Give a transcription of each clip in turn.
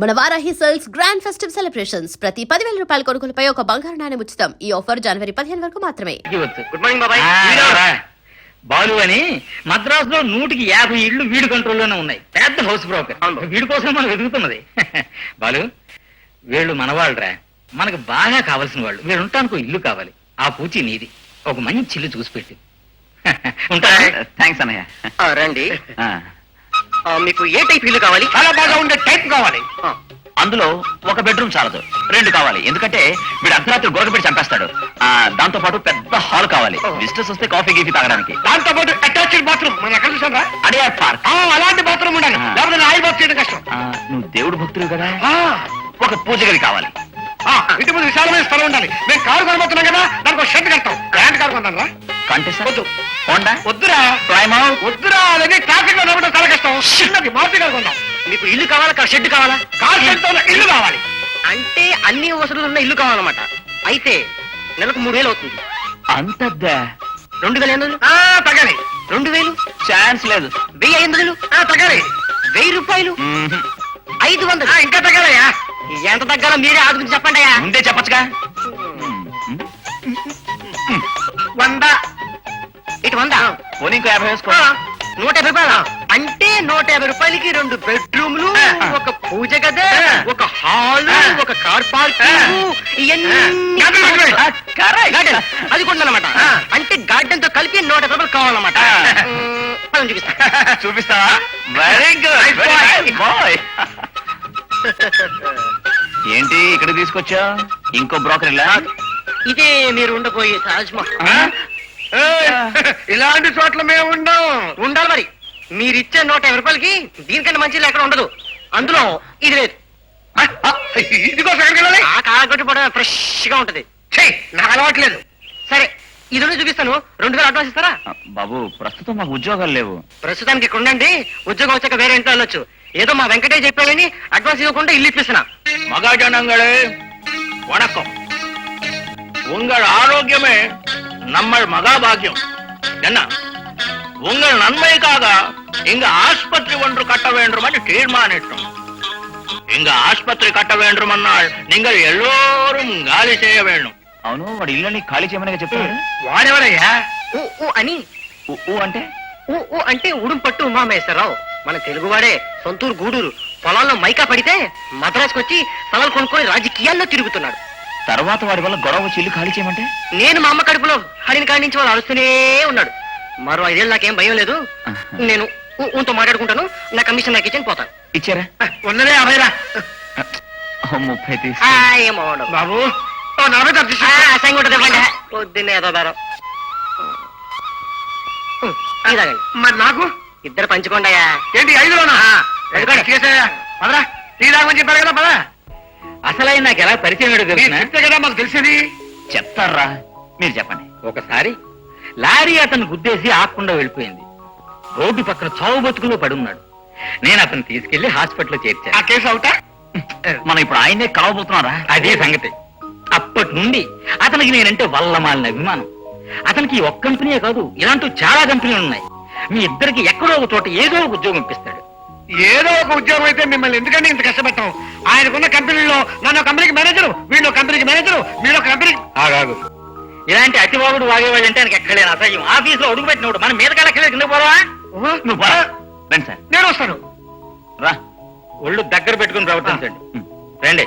మన Varahi sales grand festive celebrations. ప్రతి పదివేల రూపాయల కొనుగోలుపై ఒక బంగారు నాణెం ఉచితం. ఈ ఆఫర్ జనవరి పదిహేను వరకు మాత్రమే. గుడ్ మార్నింగ్ బాబాయ్. బాలు అని మద్రాసులో నూటికి యాభై ఇళ్ళు వీడి కంట్రోల్లోనే ఉన్నాయి. పెద్ద హౌస్ బ్రోకర్. అవును. వీడి కోసం మనం వెతుకుతున్నది. బాలు వీళ్ళు మనవాళ్ళరా. మనకు బాగా కావాల్సిన వాళ్ళు. వీళ్ళు ఉండటానికి ఇల్లు కావాలి. ఆ పూచి నీది. ఒక మంచి ఇల్లు చూసి పెట్టి. ఉంటా థ్యాంక్స్ అన్నయ్య. రండి. మీకు ఏ టైప్ ఇల్లు కావాలి? చాలా బాగా ఉండే టైప్ కావాలి. అందులో ఒక బెడ్రూమ్ చాలదు. రెండు కావాలి. ఎందుకంటే వీడు అర్ధరాత్రి గొడవ పెట్టి చంపేస్తాడు దాంతో పాటు పెద్ద హాల్ కావాలి. విజిటర్స్ వస్తే కాఫీ గీఫీ తాగడానికి. దాంతో పాటు అటాచ్డ్ బాత్రూమ్ మనం ఎక్కడ చూసాం అడియార్ పార్క్. అలాంటి బాత్రూమ్ ఉండాలి. లేకపోతే ఆయిల్ బాత్ చేయడం కష్టం. నువ్వు దేవుడు భక్తుడు కదా? ఒక పూజ గది కావాలి. ఆ, ఇంటి ముందు విశాలమైన స్థలం ఉండాలి. మేము కారు కొనబోతున్నాం కదా దానికి ఒక షెడ్ కడతాం. గ్రాండ్ కారు రా. కంటెస్ట్ వద్దు. హోండా వద్దురా. ప్రైమౌత్ వద్దురా అలాగే ట్రాఫిక్లో నడవడం చాలా కష్టం. చిన్నది మారుతి కారు కొందాం మీకు ఇల్లు కావాలా? కార్ షెడ్ కావాలా? కార్ షెడ్తో ఇల్లు కావాలి. అంటే అన్ని వసతులు ఉన్న ఇల్లు కావాలన్నమాట. అయితే నెలకు మూడు వేలు అవుతుంది. అంతద్దా రెండు వేల ఎనిమిది ఆ, తగ్గాలి. రెండు వేలు? ఛాన్స్ లేదు. వెయ్యి ఐదు వందలు? ఆ, తగ్గాలి. వెయ్యి రూపాయలు. ఐదు వందలు? ఇంకా తగ్గాలయ్యా. ఎంత తగ్గాలో మీరే ఆదుకుని చెప్పండి అయ్యా ముందే చెప్పచ్చుగా. వంద ఇటు వంద. పోనీ ఇంకో యాభై వేసుకో. నూట యాభై రూపాయలు? అంటే నూట యాభై రూపాయలకి రెండు బెడ్రూమ్లు. ఒక పూజ గది. ఒక హాల్. ఒక కార్ పార్కింగ్ అది కొందనమాట ఆ. అంటే గార్డెన్తో కలిపి నూట యాభై రూపాయలు కావాలన్నమాట. చూపిస్తా. చూపిస్తావా? వెరీ గుడ్ బాయ్ ఏంటి ఇక్కడ తీసుకొచ్చా ఇంకో బ్రోకర్ ఇలా ఇదే మీరు ఉండబోయే తాజ్ మహల్ ఆ? ఏయ్, ఇలాంటి చోట్ల మేము ఉండం ఉండాలి మరి మీరు ఇచ్చే నూట యాభై రూపాయలకి దీనికంటే మంచిది ఎక్కడ ఉండదు అందులో ఇది లేదు ఆ, ఆ, ఇదిగో ఎక్కడికి వెళ్ళాలి ఆ కాలగొట్టి పడ ఫ్రెష్ గా ఉంటది ఛీ, నాకు అలవాట్లేదు సరే ఇది రెండు చూపిస్తాను రెండు వేలు అడ్వాన్స్ ఇస్తారా బాబు ప్రస్తుతం మాకు ఉద్యోగాలు లేవు ప్రస్తుతానికి ఇక్కడ ఉండండి ఉద్యోగం వచ్చాక వేరే ఇంట్లో వెళ్ళొచ్చు ఏదో మా వెంకటేష్ చెప్పాడని అడ్వాన్స్ ఇవ్వకుండా ఇల్లు ఇప్పిస్తున్నా மகாஜனங்களே வணக்கம் உங்கள் ஆரோக்கியமே நம்ம மகாபாகியம் என்ன உங்கள் நன்மைக்காக இங்க ஆஸ்பத்திரி ஒன்று கட்ட வேண்டும் என்று தீர்மானித்தோம் இங்க ஆஸ்பத்திரி கட்ட வேண்டுமென்னால் நீங்கள் எல்லோரும் காலி செய்ய வேண்டும் అవును వాడు ఇల్లని ఖాళీ చేయమని చెప్తున్నాడు వాడెవడయ్యా ఊ ఊ అని ఊ, ఊ అంటే ఊ ఊ అంటే ఉడుం పట్టు ఉమామేశ్వరరావు మన తెలుగువాడే సొంతూరు గూడూరు పొలాల్లో మైకా పడితే మద్రాసుకు వచ్చి స్థలాలు కొనుక్కొని రాజకీయాల్లో తిరుగుతున్నాడు తర్వాత వాడి వల్ల గొడవ వచ్చి ఇల్లు ఖాళీ చేయమంటే? నేను మా అమ్మ కడుపులో హరిని కాడి నుంచి వాళ్ళు అరుస్తూనే ఉన్నాడు. మరో ఐదేళ్ళు నాకేం భయం లేదు. నేను ఊతో మాట్లాడుకుంటాను. నా కమిషన్ నాకు ఇచ్చి పోతాను. ఇచ్చారా? ఉన్నదే అభయరా ముప్పై ఏమో. బాబు నలభై ఉంటుంది పొద్దున్నే ఏదో. మరి నాకు? ఇద్దరు పంచుకోండియా ఏంటి ఐదులోనా? పదరా. టీ తాగమని చెప్పారు కదా పద. అసలైన నాకు ఎలా పరిచయం తెలుసునా? కదా మాకు తెలిసేది. చెప్తారా? మీరు చెప్పండి. ఒకసారి లారీ అతను గుద్దేసి ఆకుండా వెళ్ళిపోయింది. రోడ్డు పక్కన చావు బతుకులో పడున్నాడు. నేను అతను తీసుకెళ్ళి హాస్పిటల్లో ఆ చేర్చాను కేసు అవుతా? మనం ఇప్పుడు ఆయన్నే కలవబోతున్నారా? అదే సంగతి. అప్పటి నుండి అతనికి నేనంటే వల్లమాలిన అభిమానం. అతనికి ఒక్క కంపెనీయే కాదు ఇలాంటి చాలా కంపెనీలు ఉన్నాయి. మీ ఇద్దరికి ఎక్కడో ఒక చోట ఏదో ఒక ఉద్యోగం ఇప్పిస్తాడు. ఏదో ఒక ఉద్యోగం అయితే మిమ్మల్ని ఎందుకంటే ఇంత కష్టపెట్టాం ఆయనకున్న కంపెనీలో నన్ను కంపెనీకి మేనేజరు వీళ్ళు కంపెనీకి మేనేజరు మీరు కంపెనీకి ఆగాగు ఇలాంటి అతివాగుడు వాగేవాడు అంటే ఆయనకి ఎక్కడలేని అసహ్యం ఆఫీస్లో అడుగు పెట్టినప్పుడు మనం మీద కలెక్టర్ కింద పోవా నువ్వు. రండి సార్. నేను వస్తాను. రా. ఒళ్ళు దగ్గర పెట్టుకుని ప్రవర్తించండి. రండి.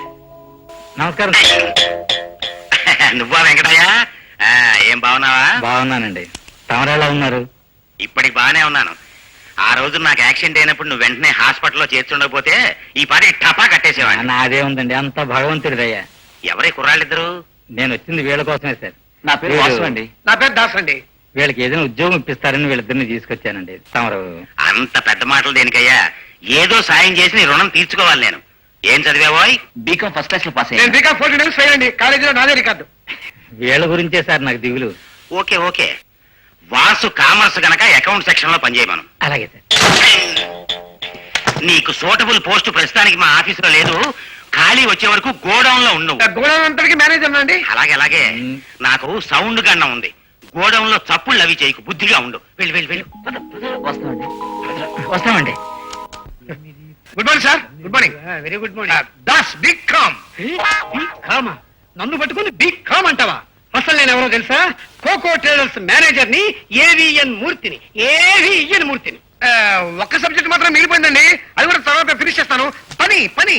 నమస్కారం. నువ్వా వెంకటయ్య? ఏం బాగున్నావా? బాగున్నానండి. తమరెలా ఉన్నారు? ఇప్పటికి బాగానే ఉన్నాను. ఆ రోజు నాకు యాక్సిడెంట్ అయినప్పుడు నువ్వు వెంటనే హాస్పిటల్లో చేర్చుండకపోతే ఈ పాటికి టపా కట్టేసేవాడిని. నాదే ఉందండి అంత భగవంతుడిదయ్యా. ఎవరే కుర్రాళ్ళిద్దరు? నేను వచ్చింది వీళ్ళ కోసమే సార్. నా పేరు వీడు- వాసు అండి నా పేరు దాస్ అండి వీళ్ళకి ఏదైనా ఉద్యోగం ఇప్పిస్తారని వీళ్ళిద్దరిని తీసుకొచ్చానండి. తమరు అంత పెద్ద మాటలు దేనికయ్యా? ఏదో సాయం చేసి నీ రుణం తీర్చుకోవాలి నేను. ఏం చదివావోయ్ బీకాం ఫస్ట్ క్లాస్లో పాస్ నేను బీకా ఫోర్టీ నెలలు ఫెయిల్ అండి. కాలేజీలో నాదే రికార్డు. వీళ్ళ గురించే సార్ నాకు దిగులు. Okay okay. వాసు కామర్స్ గనక అకౌంట్ సెక్షన్లో పనిచేయమను. అలాగే సార్. నీకు సూటబుల్ పోస్ట్ ప్రస్తుతానికి మా ఆఫీసులో లేదు. ఖాళీ వచ్చే వరకు గోడౌన్లో ఉండు గోడౌన్ అంతటికి మేనేజర్ అండి? అలాగే అలాగే. నాకు సౌండ్ గన్న ఉంది. గోడౌన్లో చప్పుళ్ళు అవి చేయకు. బుద్ధిగా ఉండు. వెళ్ళి వెళ్ళి వెళ్ళి. వస్తామండి. వస్తామండి. Good morning sir good morning very good morning Das big com big comma నన్ను పట్టుకుని బిగ్ కామ్ అంటావా? అసలు నేను ఎవరో తెలుసా? కోకో ట్రేడర్స్ మేనేజర్ని ఏవిఎన్ మూర్తిని. ఏవిఎన్ మూర్తిని. ఒక్క సబ్జెక్ట్ మాత్రం మిగిలిపోయిందండి. అది కూడా తర్వాత ఫినిష్ చేస్తాను. పని పని.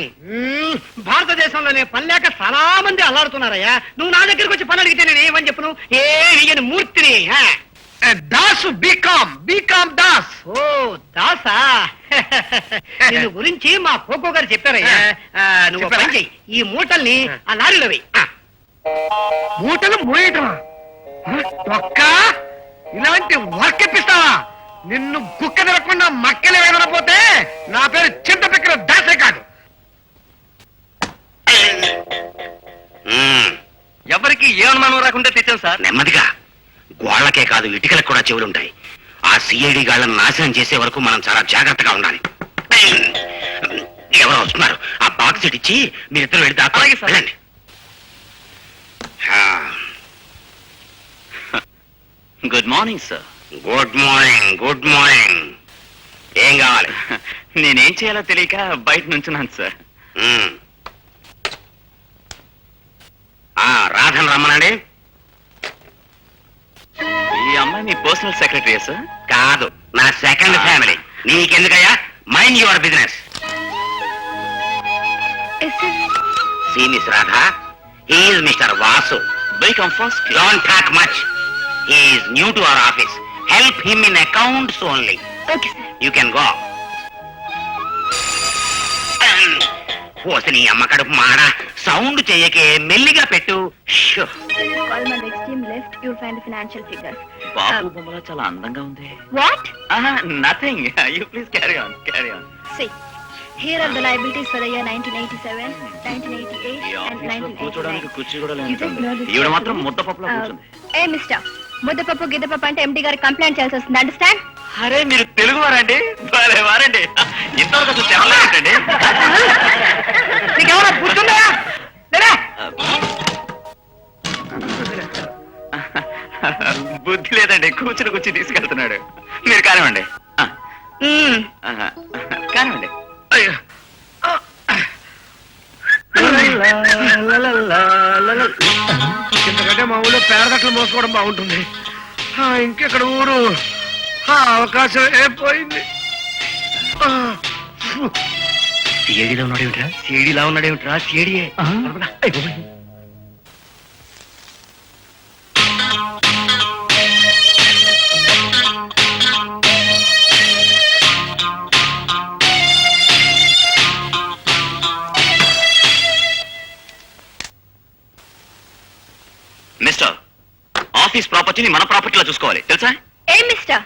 భారతదేశంలోనే పని లేక చాలా మంది అల్లాడుతున్నారయ్యా. నువ్వు నా దగ్గరికి వచ్చి పని అడిగితే నేను ఏమని చెప్పను? ఏవిఎన్ మూర్తిని. Das BCom BCom Das. ఓ దాసా? నిన్ను గురించి మా కోకో గారు చెప్పారయ్యా. నువ్వు పని చెయ్యి. ఈ మూటల్ని ఆ. లారీలో వెయ్యి. మూటలు మోయటమా? ఒక్క ఇలాంటి వర్క్ ఇప్పిస్తావా నిన్ను కుక్క తిరగకుండా మక్కలే పోతే నా పేరు చింత పిక్కల దాసే కాదు. ఎవరికి ఏ అనుమానం రాకుండా తెచ్చాం సార్? నెమ్మదిగా. గోళ్ళకే కాదు ఇటుకలకు కూడా చెవులుంటాయి. ఆ సిఐడి గాళ్ళని నాశనం చేసే వరకు మనం చాలా జాగ్రత్తగా ఉండాలి. ఎవరో వస్తున్నారు. ఆ బాక్స్ ఇచ్చి మీరిద్దరు సార్. వెళ్ళండి. Good morning sir good morning good morning ఏం కావాలి? నేనేం చేయాలో తెలియక బయట నుంచున్నాను సార్. ఆ రాధన్ రమ్మనండి. ఈ అమ్మాయి మీ పర్సనల్ సెక్రటరీ సార్ కాదు నా second family నీకెందుకయ్యా? Mind your business see miss Radha he's mister Vasu welcome first don't talk much he's new to our office help him in accounts only you can go పోసి నీ అమ్మ కడుపు మాడ sound చెయ్యకే మెల్లిగా పెట్టు. బాబు బొమ్మలా చాలా అందంగా ఉంది. What? Nothing you please carry on carry on See, here are the liabilities for the year 1987, 1988, ఈ and ఆఫీస్లో కూర్చోడానికి 1989. కుర్చీ కూడా You just know లేదు this ఈవిడ properly? మాత్రం ముద్దపప్పులో కూర్చుంది. ఏ మిస్టర్ ముద్దపప్పు గిద్దపప్పు అంటే ఎండి గారికి కంప్లైంట్ చేయాల్సి వస్తుంది. అండర్స్టాండ్ అరే మీరు తెలుగు వారండి? భలే వారండి. ఇంతవరకు అసలు చెప్పలేదండి నీకేమైనా గుర్తుందా? బుద్ధి లేదండి. కూర్చుని కూర్చుని తీసుకెళ్తున్నాడు. మీరు కానివ్వండి. కానివ్వండి. ఎందుకంటే మా ఊళ్ళో పేరదట్లు మోసుకోవడం బాగుంటుంది. ఇంకెక్కడ ఊరు? అవకాశం ఏ పోయింది. సిఐడిలో ఉన్నాడేమిట్రా? సిఐడిలా ఉన్నాడేమిట్రా? సిఐడియే చూసుకోవాలి తెలుసా? ఏ మిస్టర్?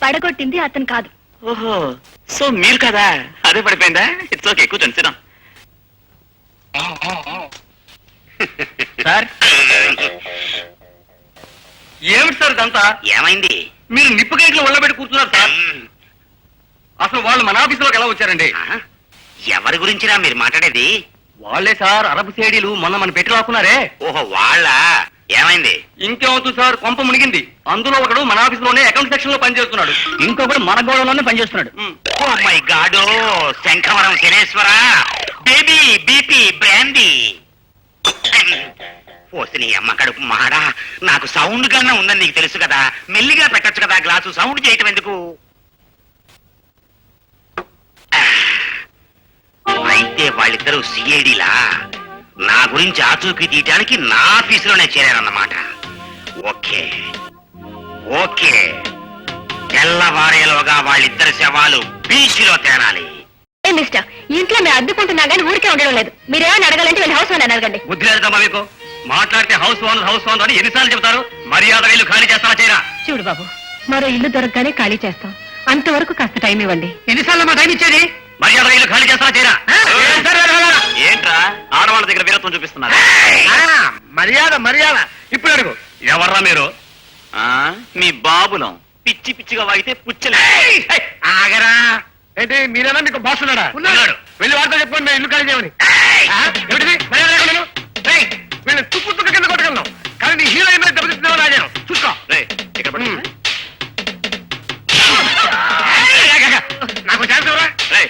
పడగొట్టింది అతను కాదు. ఓహో సో మీరు కదా? అదే పడిపోయిందా? ఇట్స్ ఓకే కూర్చోండి సిద్ధం సార్? ఏమిటి సార్ ఇదంతా? ఏమైంది? మీరు నిప్పు కేకులు ఒళ్ళబెట్టి కూర్చున్నారు సార్. అసలు వాళ్ళు మన ఆఫీసులోకి ఎలా వచ్చారండి? ఎవరి గురించిరా మీరు మాట్లాడేది? వాళ్ళే సార్ అరబ్ సేడీలు మొన్న మన పెట్టి రాకున్నారే ఓహో వాళ్ళ? ఏమైంది? ఇంకేమవుతుంది సార్ కొంప మునిగింది. అందులో ఒకడు మన ఆఫీస్లోనే అకౌంట్ సెక్షన్లో పనిచేస్తున్నాడు. ఇంకొకడు మన గోడలోనే పనిచేస్తున్నాడు. ఓ my god Shankhavaram Shaneshwara baby BP brandy పోసిని అమ్మ కడుపు మాడా నాకు సౌండ్ కన్నా ఉందని నీకు తెలుసు కదా. మెల్లిగా పెట్టొచ్చు కదా గ్లాసు. సౌండ్ చేయటం ఎందుకు? అయితే వాళ్ళిద్దరూ సిఐడిలా నా గురించి ఆచూకీ తీయటానికి నా ఆఫీసులోనే చేరారన్నమాట. ఓకే. ఓకే. తెల్లవారేలోగా వాళ్ళిద్దరి శవాలు బీచ్లో తేనాలి. ఏ మిస్టర్ ఇంట్లో మేము అద్దుకుంటున్నా కానీ ఊరికే ఉండడం లేదు. మీరేమైనా అడగాలంటే వెళ్ళి హౌస్ ఓనర్ అడగండి. బుద్ధి లేదమ్మా మీకు మాట్లాడితే హౌస్ ఓనర్ హౌస్ ఓనర్ అని ఎన్నిసార్లు చెబుతారు? మర్యాద ఇల్లు ఖాళీ చేస్తారా చేయరా? చూడు బాబు మరో ఇల్లు దొరకగానే ఖాళీ చేస్తాం. అంతవరకు కాస్త టైం ఇవ్వండి. ఎన్నిసార్లు మా టైం ఇచ్చేది? మర్యాద ఇల్లు ఖాళీ చేస్తారా చేయరా? ఏంట్రా? ఆడవాళ్ళ దగ్గర వీరత్వం చూపిస్తున్నారు. ఆ, మర్యాద మర్యాద. ఇప్పుడు అడుగు. ఎవర్రా మీరు? ఆ, మీ బాబులం. పిచ్చి పిచ్చిగా వాగితే పుచ్చలే. ఆగరా. ఏంటి మీరేనా మీకు బాస్ ఉన్నాడా? ఉన్నాడు. వెళ్ళి వార్త చెప్పండి నేను ఇల్లు ఖాళీ చేయమని. ఆ? ఏమిటిది? మర్యాద లేకుండా నువ్వు? రేయ్, వీళ్ళని తుప్పు తుక్క కింద కొట్టగలను. కానీ నీ హీరో ఏమైనా దెబ్బతిస్తున్నావు రాజాను చూసుకో. రేయ్, ఇక్కడ పట్టు. ఉమ్. ఏయ్. నాకు ఛాన్స్ ఎవరా? రేయ్,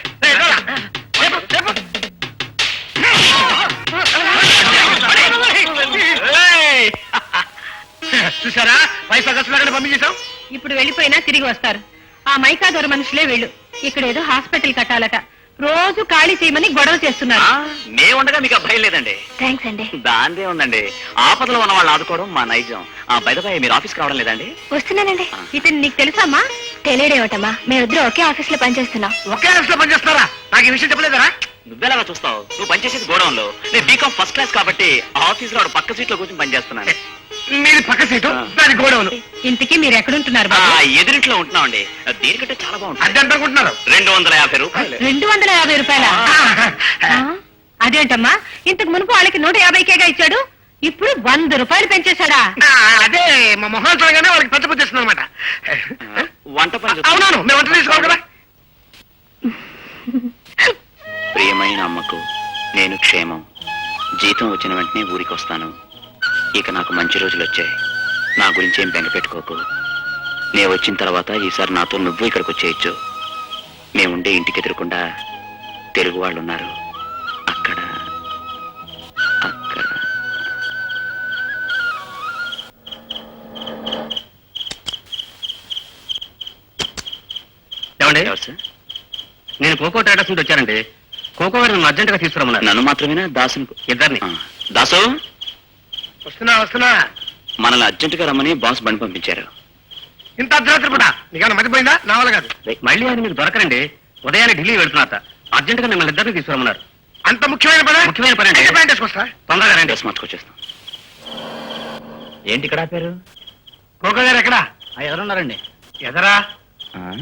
వెళ్ళిపోయినా తిరిగి వస్తారు. ఆ మైకాదొర మనుషులే వెళ్ళు. ఇక్కడ ఏదో హాస్పిటల్ కట్టాలట. రోజు ఖాళీ చేయమని గొడవ చేస్తున్నారు. మేము ఉండగా మీకు భయం లేదండి. థ్యాంక్స్ అండి. దాందే ఉందండి. ఆపదలో ఉన్న వాళ్ళు ఆదుకోవడం మా నైజం. ఆ బయటపై మీరు ఆఫీస్కి రావడం లేదండి? వస్తున్నానండి. ఇతను నీకు తెలుసమ్మా? తెలియడేమిటమ్మా మేమిద్దరు ఒకే ఆఫీస్లో పనిచేస్తున్నాం. ఒకే ఆఫీస్లో పనిచేస్తారా నాకు ఈ విషయం చెప్పలేదరా. నువ్వెలాగా చూస్తావు? నువ్వు పనిచేసేది గోడౌన్లో నేను బీకామ్ ఫస్ట్ క్లాస్ కాబట్టి ఆఫీస్లో పక్క సీట్లో కూర్చొని పనిచేస్తున్నాను మీది పక్క సీటు దాని గోడౌను. ఇంతకీ మీరు ఎక్కడుంటున్నారు ఆ, బాబు ఎదురింట్లో ఉంటున్నామండి. దీనికంటే చాలా బాగుంటుంది. అద్దె ఎంత అనుకుంటున్నారు? రెండు వందల యాభై రూపాయలు. రెండు వందల యాభై రూపాయల? అదేంటమ్మా? ఇంతకు మునుపు వాళ్ళకి నూట యాభైకేగా ఇచ్చాడు. ఇప్పుడు వంద రూపాయలు పెంచేశాడా? ఆ, అదే మా మొహం చూడగానే వాళ్ళకి పెద్ద బుద్ధి అనమాట వంట పని చూస్తా- అవునవును మేము వంట తీసుకోవాలి కదా. ప్రియమైన అమ్మకు నేను క్షేమం. జీతం వచ్చిన వెంటనే ఊరికి వస్తాను ఇక నాకు మంచి రోజులు వచ్చాయి. నా గురించి ఏం బెంగ పెట్టుకోకు. నేను వచ్చిన తర్వాత ఈసారి నాతో నువ్వు ఇక్కడికి వచ్చేయచ్చు. మేముండే ఇంటికి ఎదురకుండా తెలుగు వాళ్ళు ఉన్నారు. అక్కడ అక్కడ. ఏమండి? ఎవరు సార్? నేను కోకో ట్రేడర్స్ నుండి వచ్చానండి. కోకో గారు నన్ను అర్జెంట్గా తీసుకురమ్మన్నారు. నన్ను మాత్రమేనా? దాసుని ఇద్దరిని. దాసు? వస్తున్నా వస్తున్నా. మనల్ని అర్జెంటుగా రమ్మని బాస్ బండి పంపించారు. ఇంత అర్ధరాత్రి పూట నీకేమైనా మర్చిపోయిందా నా వల్ల కాదు. మళ్ళీ ఆయన మీకు దొరకరండి. ఉదయాన్నే ఢిల్లీ వెళ్తున్నారట అర్జెంట్గా మిమ్మల్ని ఇద్దరిని తీసుకురమ్మన్నారు. అంత ముఖ్యమైన పని? ముఖ్యమైన పని అండి. తొందరగా రండి. డ్రెస్ మార్చుకొచ్చేస్తాం. ఏంటి ఇక్కడ ఆపారు? కోకో గారు ఎక్కడా? ఎవరున్నారండి? ఎదరా? ఆ?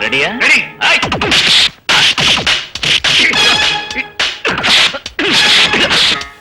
రెడీయా? రెడీ. ఆయ్! Yeah.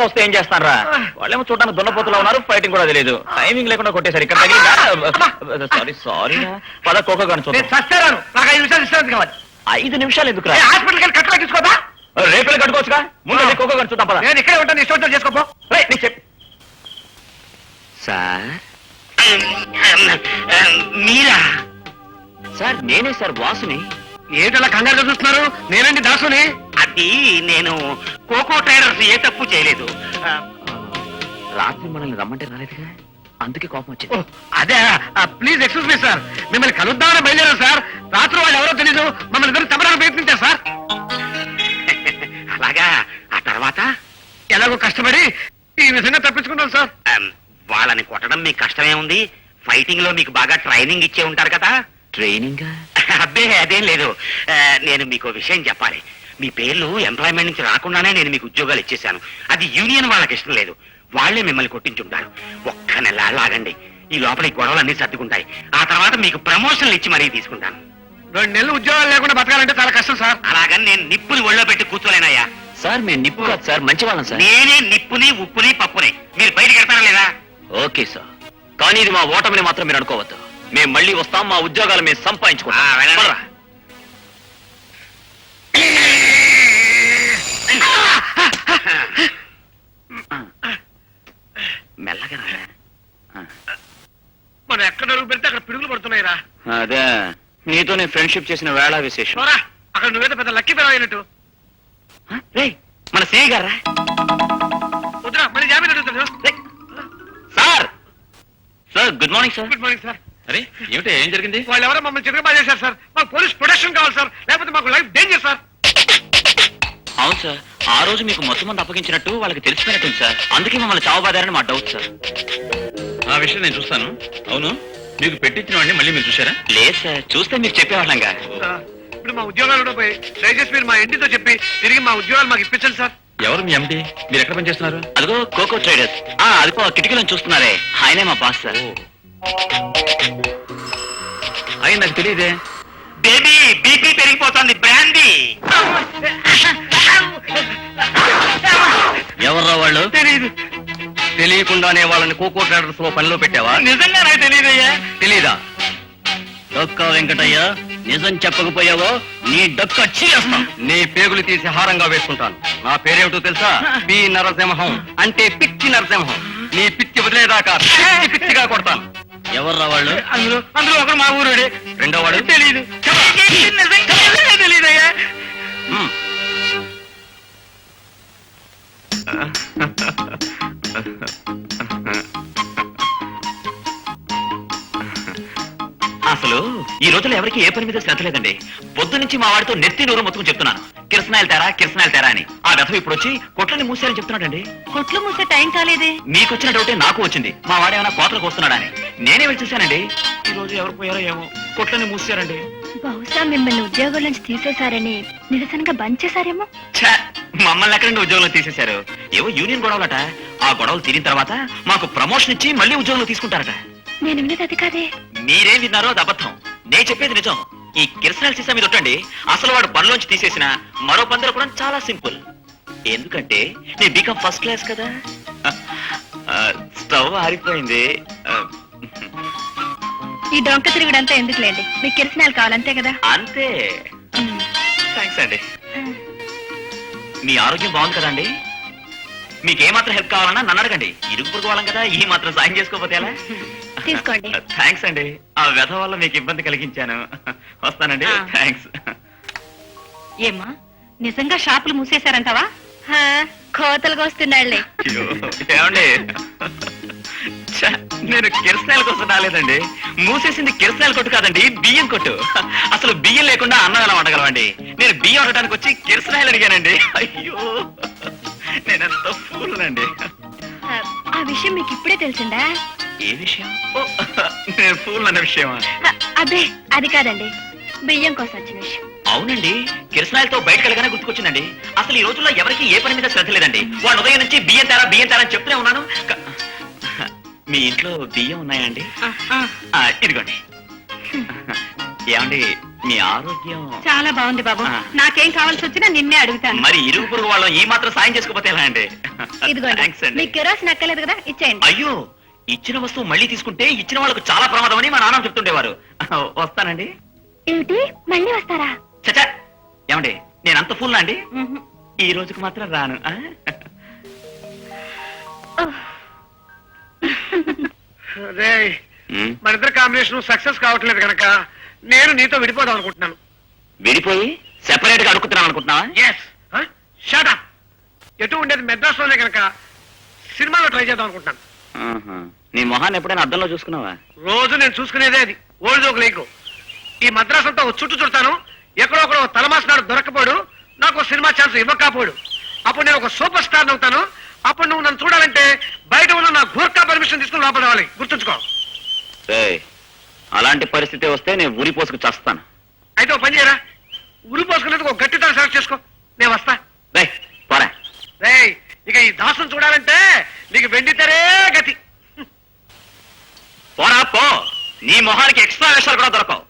ఉత్సాహంగా వస్తే ఏం చేస్తారా వాళ్ళేమో చూడడానికి దున్నపోతులో ఉన్నారు ఫైటింగ్ కూడా తెలియదు. టైమింగ్ లేకుండా కొట్టేశారు. ఇక్కడ తగిలిందా? సారీ సారీ పద కోకో చస్తాను నాకు ఐదు నిమిషాలు కావాలి? ఐదు నిమిషాలు ఎందుకు వెళ్ళి కట్టలో రేపు కట్టుకోవచ్చుగా? ముందు కోకో గాని చూద్దాం పద. నేను ఇక్కడే ఉంటాను ఇష్టం చేసుకోపో. రేయ్, నీకు చెప్పు. సార్? మీరా? సార్ నేనే సార్ బాసుని ఏంటలా కంగారుగా చూస్తున్నారు? నేనండి దాసుని. అది నేను కోకో ట్రేడర్స్ ఏ తప్పు చేయలేదు. రాత్రి మనల్ని రమ్మంటే రాలేదుగా? అందుకే కోపం వచ్చింది. అదే ప్లీజ్ ఎక్స్క్యూజ్ మీ సార్. మిమ్మల్ని కలుద్దామని బయలుదేరాం సార్. రాత్రి వాళ్ళు ఎవరో తెలీదు. మమ్మల్ని ఇద్దరు తప్పడానికి ప్రయత్నించారు సార్. అలాగా? ఆ తర్వాత? ఎలాగో కష్టపడి ఈ విధంగా తప్పించుకున్నాం సార్. వాళ్ళని కొట్టడం మీకు కష్టమే ఉంది. ఫైటింగ్లో మీకు బాగా ట్రైనింగ్ ఇచ్చే ఉంటారు కదా? ట్రైనింగ్? అబ్బే అదేం లేదు. నేను మీకు విషయం చెప్పాలి. మీ పేర్లు ఎంప్లాయ్మెంట్ నుంచి రాకుండానే నేను మీకు ఉద్యోగాలు ఇచ్చేశాను. అది యూనియన్ వాళ్ళకి ఇష్టం లేదు. వాళ్ళే మిమ్మల్ని కొట్టించుంటారు. ఒక్క నెల లాగండి ఈ లోపల ఈ గొడవలు అన్ని సర్దుకుంటాయి. ఆ తర్వాత మీకు ప్రమోషన్లు ఇచ్చి మరీ తీసుకుంటాను. రెండు నెలలు ఉద్యోగాలు లేకుండా బతకాలంటే చాలా కష్టం సార్. అలాగని నేను నిప్పుని ఒళ్ళో పెట్టి కూర్చోలేనయ్యా. సార్ మేము నిప్పు కాదు సార్ మంచి వాళ్ళం సార్. నేనే నిప్పుని ఉప్పుని పప్పుని. మీరు బయటికి వెళ్తారా లేదా? Okay sir. కానీ ఇది మా ఓటమిని మాత్రం మీరు అనుకోవద్దు. మేము మళ్ళీ వస్తాం మా ఉద్యోగాలు మేము మెల్లగా మనం ఎక్కడ అడుగు పెడితే అక్కడ పిడుగులు పడుతున్నాయిరా. అదే నీతో నేను ఫ్రెండ్షిప్ చేసిన వేళ విశేషం. పోరా అక్కడ నువ్వేదో పెద్ద లక్కీ పిల్లలు అయినట్టు. రే మన సేయ్ గారా వద్దురా మళ్ళీ జామీన్ అడుగుతాడు sir! Sir good morning sir good morning sir అరే ఏమిటి ఏం జరిగింది? వాళ్ళు ఎవరో మమ్మల్ని చిరగబా చేశారు సార్. మాకు పోలీస్ ప్రొటెక్షన్ కావాలి సార్. లేకపోతే మాకు లైఫ్ డేంజర్ సార్. అవును సార్. ఆ రోజు మీకు మొత్తం మంది అప్పగించినట్టు వాళ్ళకి తెలిసిపోయినట్టుంది సార్. అందుకే మమ్మల్ని చావబాదారని మా డౌట్ సార్. ఆ విషయం నేను చూస్తాను. అవును మీకు పెట్టించిన వాడిని మళ్ళీ మీరు చూసారా లేదు సార్. చూస్తే మీరు చెప్పేవాళ్ళంగా. ఇప్పుడు మా ఉద్యోగాలు కూడా పోయి దయచేసి మీరు మా ఇంటితో చెప్పి తిరిగి మా ఉద్యోగాలు మాకు ఇప్పించండి సార్. ఎవరు మీ ఎండి? మీరు ఎక్కడ పనిచేస్తున్నారు? అదిగో కోకో ట్రేడర్స్. ఆ అదిగో ఆ కిటికీలో చూస్తున్నారే. ఆయనే మా బాస్ సార్. అయ్యి నాకు తెలియదే. బేబీ బీపీ పెరిగిపోతుంది బ్రాందీ. ఎవర్రా వాళ్ళు? తెలియదు తెలియకుండానే వాళ్ళని కోకో ట్రేడర్స్లో పనిలో పెట్టావా? నిజంగా నాకు తెలియదయ్యా తెలీదా? డొక్క వెంకటయ్య నిజం చెప్పకపోయావో నీ డొక్క చీరేస్తా నీ పేగులు తీసి హారంగా వేసుకుంటాను. నా పేరేమిటో తెలుసా? పి నరసింహం అంటే పిచ్చి నరసింహం. నీ పిచ్చి వదిలేదాకా పిచ్చి పిచ్చిగా కొడతాను. ఎవర్రా వాళ్ళు? అందులో అందులో ఒకరు మా ఊరుడే. రెండో వాడు? తెలియదు తెలియదయ్యా. అసలు ఈ రోజుల్లో ఎవరికి ఏ పని మీద శ్రద్ధ లేదండి. పొద్దు నుంచి మా వాడితో నెత్తి నూరు మొత్తం చెప్తున్నాను. కిరసనాయలు తేరా కిరసనాయలు తేరా అని. ఆ వ్యధం ఇప్పుడు వచ్చి కొట్లని మూసారని చెప్తున్నాడండి. కొట్లు మూసే టైం కాలేదే. మీకు వచ్చిన డౌటే నాకు వచ్చింది. మా వాడు ఏమైనా కోతలకు వస్తున్నాడా అని. నేనే వెళ్ళి చూశానండి. ఈ రోజు ఎవరు పోయారో ఏమో కొట్లని మూసారండి. బహుశా మిమ్మల్ని ఉద్యోగం నుంచి తీసేశారని నిరసనగా బంద్ చేశారేమో! మమ్మల్ని ఎక్కడండి ఉద్యోగంలో తీసేశారు? ఏవో యూనియన్ గొడవలట. ఆ గొడవలు తీరిన తర్వాత మాకు ప్రమోషన్ ఇచ్చి మళ్ళీ ఉద్యోగంలో తీసుకుంటారట. నేను విన్నది అది కాదే. మీరేం విన్నారో అది అబద్ధం. నేను చెప్పేది నిజం. ఈ కిరసనాల సీసా మీద ఒట్టండి. అసలు వాడు పనిలోంచి తీసేసిన మరో పందర కూడా చాలా సింపుల్. ఎందుకంటే నేను బీకామ్ ఫస్ట్ క్లాస్ కదా. స్టవ్ ఆరిపోయింది. ఈ డొంక తిరుగుడంతా ఎందుకులేండి? మీకు కిరసనాలు కావాలంతే కదా? అంతే. థ్యాంక్స్ అండి. మీ ఆరోగ్యం బాగుంది కదండి? మీకు ఏమాత్రం హెల్ప్ కావాలన్నా నన్ను అడగండి. ఇరుగు పొరుగు వాళ్ళం కదా ఈ మాత్రం సాయం చేసుకోకపోతే ఎలా? తీసుకోండి. థ్యాంక్స్ అండి. ఆ వ్యధ వల్ల మీకు ఇబ్బంది కలిగించాను. వస్తానండి. థ్యాంక్స్ ఏమ్మా నిజంగా షాపులు మూసేశారంటావా? హా, కోతలకు వస్తున్నాళ్ళే అయ్యో, ఏమండి? నేను కిరసనాయల కోసం రాలేదండి. మూసేసింది కిరసనాయల కొట్టు కాదండి బియ్యం కొట్టు. అసలు బియ్యం లేకుండా అన్నం ఎలా వండగలవండి నేను బియ్యం వండటానికి వచ్చి కిరసనాయలు అడిగానండి. అయ్యో నేనెంత ఫూల్ అండి ఆ, విషయం మీకు ఇప్పుడే తెలిసిందా? ఏ విషయం? ఓ, నేను ఫూల్ అన్న విషయమా? ఆ, అబ్బే అది కాదండి. బియ్యం కోసం వచ్చిన విషయం. అవునండి కిరసనాయలతో బయటకు వెళ్ళగానే గుర్తుకొచ్చిందండి. అసలు ఈ రోజుల్లో ఎవరికి ఏ పని మీద శ్రద్ధ లేదండి. వాళ్ళ ఉదయం నుంచి బియ్యం తేరా బియ్యం తేరా అని చెప్తూనే ఉన్నాను. క- మీ ఇంట్లో బియ్యం ఉన్నాయండి? ఆ, ఇదిగోండి. ఏమండి మీ ఆరోగ్యం? చాలా బాగుంది బాబు. ఆ. నాకేం కావాల్సి వచ్చినా నిన్నే అడుగుతాను. మరి ఇరుగు పొరుగు వాళ్ళం ఈ మాత్రం సాయం చేసుకోకపోతే ఎలా అండి? ఇదిగోండి. థ్యాంక్స్ అండి. మీకు కిరోసిన్ అక్కలేదు కదా ఇచ్చేయండి. అయ్యో ఇచ్చిన వస్తువు మళ్ళీ తీసుకుంటే ఇచ్చిన వాళ్ళకు చాలా ప్రమాదం అని మా నాన్న చెప్తుండేవారు. వస్తానండి. ఏమిటి? మళ్ళీ వస్తారా? చచ్చా ఏమండి నేను అంత ఫుల్ అండి. ఈ రోజుకి మాత్రం రాను. ఆ? రే మన ఇద్దరు కాంబినేషన్ సక్సెస్ కావట్లేదు కనుక నేను నీతో విడిపోదాం అనుకుంటున్నాను. విడిపోయి సెపరేట్గా అడుగుతున్నాను అనుకుంటున్నావా? ఎస్ షాటా ఎటు ఉండేది మెడ్రాస్లోనే కనుక సినిమాలో ట్రై చేద్దాం అనుకుంటున్నాను. ఆహా. నీ మొహాన్ని ఎప్పుడైనా అద్దంలో చూసుకున్నావా? రోజు నేను చూసుకునేదే అది. ఓల్డ్ జోక్ లేకు. ఈ మద్రాస్ అంతా చుట్టూ చుడతాను. ఎక్కడో ఒకడో తలమాసినాడు దొరకపోడు. నాకు ఓ సినిమా ఛాన్స్ ఇవ్వకపోడు. అప్పుడు నేను ఒక సూపర్ స్టార్ అవుతాను. అప్పుడు నువ్వు నన్ను చూడాలంటే బయట ఉన్న నా గూర్ఖా పర్మిషన్ తీసుకుని లోపల రావాలి గుర్తుంచుకో అలాంటి పరిస్థితి వస్తే నేను ఊరి పోసుకు చేస్తాను. అయితే పని చేయరా? ఉరి పోసుకునేందుకు ఒక గట్టి తల సెలెక్ట్ చేసుకో. నేను వస్తా. రే పోరా. రేయ్ ఇక ఈ దాసును చూడాలంటే నీకు వెండితేరే గతి. పోరా పో. నీ మొహానికి ఎక్స్ట్రా వేషాలు కూడా దొరకవు.